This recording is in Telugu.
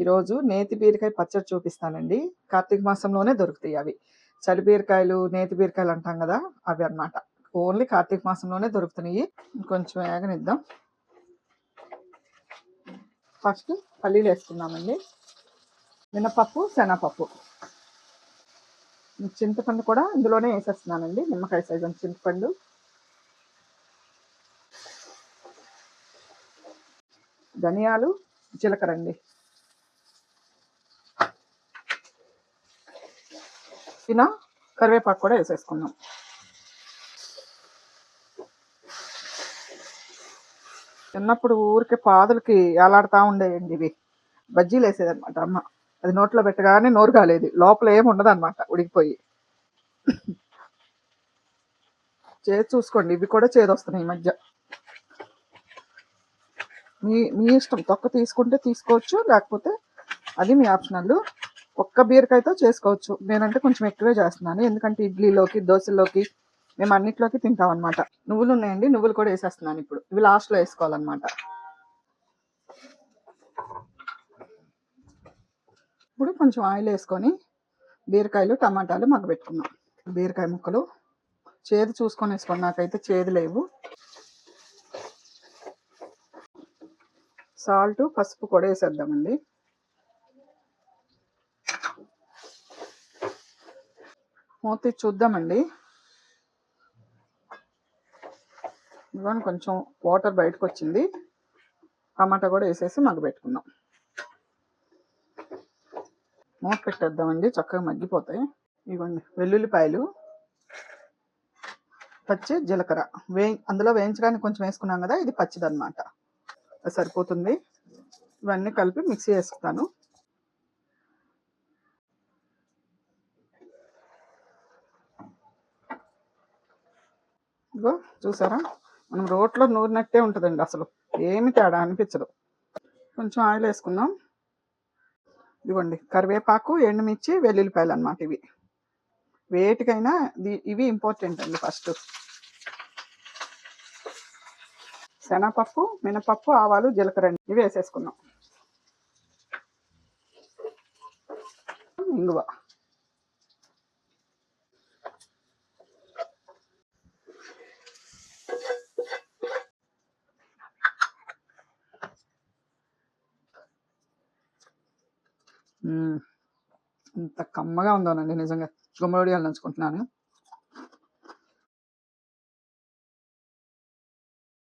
ఈరోజు నేతి బీరకాయ పచ్చడి చూపిస్తానండి. కార్తీక మాసంలోనే దొరుకుతాయి అవి. చలి బీరకాయలు నేతి బీరకాయలు అంటాం కదా అవి అన్నమాట. ఓన్లీ కార్తీక మాసంలోనే దొరుకుతున్నాయి. కొంచెం వేగనిద్దాం. ఫస్ట్ పల్లీలు వేసుకున్నామండి మినపప్పు శనగపప్పు. చింతపండు కూడా ఇందులోనే వేసేస్తున్నానండి. నిమ్మకాయ సైజు చింతపండు. ధనియాలు జీలకర్ర అండి. ఇలా కరివేపాకు కూడా వేసేసుకుందాం. చిన్నప్పుడు ఊరికే పాదులకి ఏలాడుతూ ఉండేయండి ఇవి. బజ్జీలు వేసేదనమాట అమ్మ. అది నోట్లో పెట్టగానే నోరు కాలేదు. లోపల ఏమి ఉండదు అనమాట ఉడికిపోయి. చేతి చూసుకోండి. ఇవి కూడా చేదొస్తున్నాయి ఈ మధ్య. మీ మీ ఇష్టం. తొక్క తీసుకుంటే తీసుకోవచ్చు లేకపోతే అది మీ ఆప్షనల్. ఒక్క బీరకాయతో చేసుకోవచ్చు. నేనంటే కొంచెం ఎక్కువే చేస్తున్నాను. ఎందుకంటే ఇడ్లీలోకి దోశలోకి మేము అన్నిట్లోకి తింటాం అనమాట నువ్వులు ఉన్నాయండి నువ్వులు కూడా వేసేస్తున్నాను ఇప్పుడు. ఇవి లాస్ట్లో వేసుకోవాలన్నమాట. ఇప్పుడు కొంచెం ఆయిల్ వేసుకొని బీరకాయలు టమాటాలు మగ్గబెట్టుకుందాం బీరకాయ ముక్కలు చేదు చూసుకొని వేసుకోండి. నాకైతే చేదు లేవు. సాల్ట్ పసుపు కూడా వేసేద్దామండి. మూతి చూద్దామండి. ఇదిగోండి కొంచెం వాటర్ బయటకు వచ్చింది టమాటా కూడా వేసేసి మగ్గబెట్టుకుందాం మూత పెట్టేద్దామండి చక్కగా మగ్గిపోతాయి. ఇవ్వండి వెల్లుల్లిపాయలు పచ్చి జీలకర్ర. వే అందులో వేయించడానికి కొంచెం వేసుకున్నాం కదా ఇది పచ్చిదన్నమాట. సరిపోతుంది. ఇవన్నీ కలిపి మిక్సీ వేసుకుతాను ఇగో చూసారా? మనం రోట్లో నూరినట్టే ఉంటుందండి అసలు. ఏమి తేడా అనిపించదు. కొంచెం ఆయిల్ వేసుకుందాం. ఇదిగోండి కరివేపాకు ఎండుమిర్చి వెల్లుల్లిపాయలు అన్నమాట ఇవి. వేటికైనా ఇవి ఇంపార్టెంట్ అండి ఫస్ట్ శనగపప్పు మినపప్పు ఆవాలు జీలకర్ర ఇవి వేసేసుకుందాం. ఇంగువ. ఇంత కమ్మగా ఉందోనండి నిజంగా. గుమ్మడియాలు నంచుకుంటున్నాను.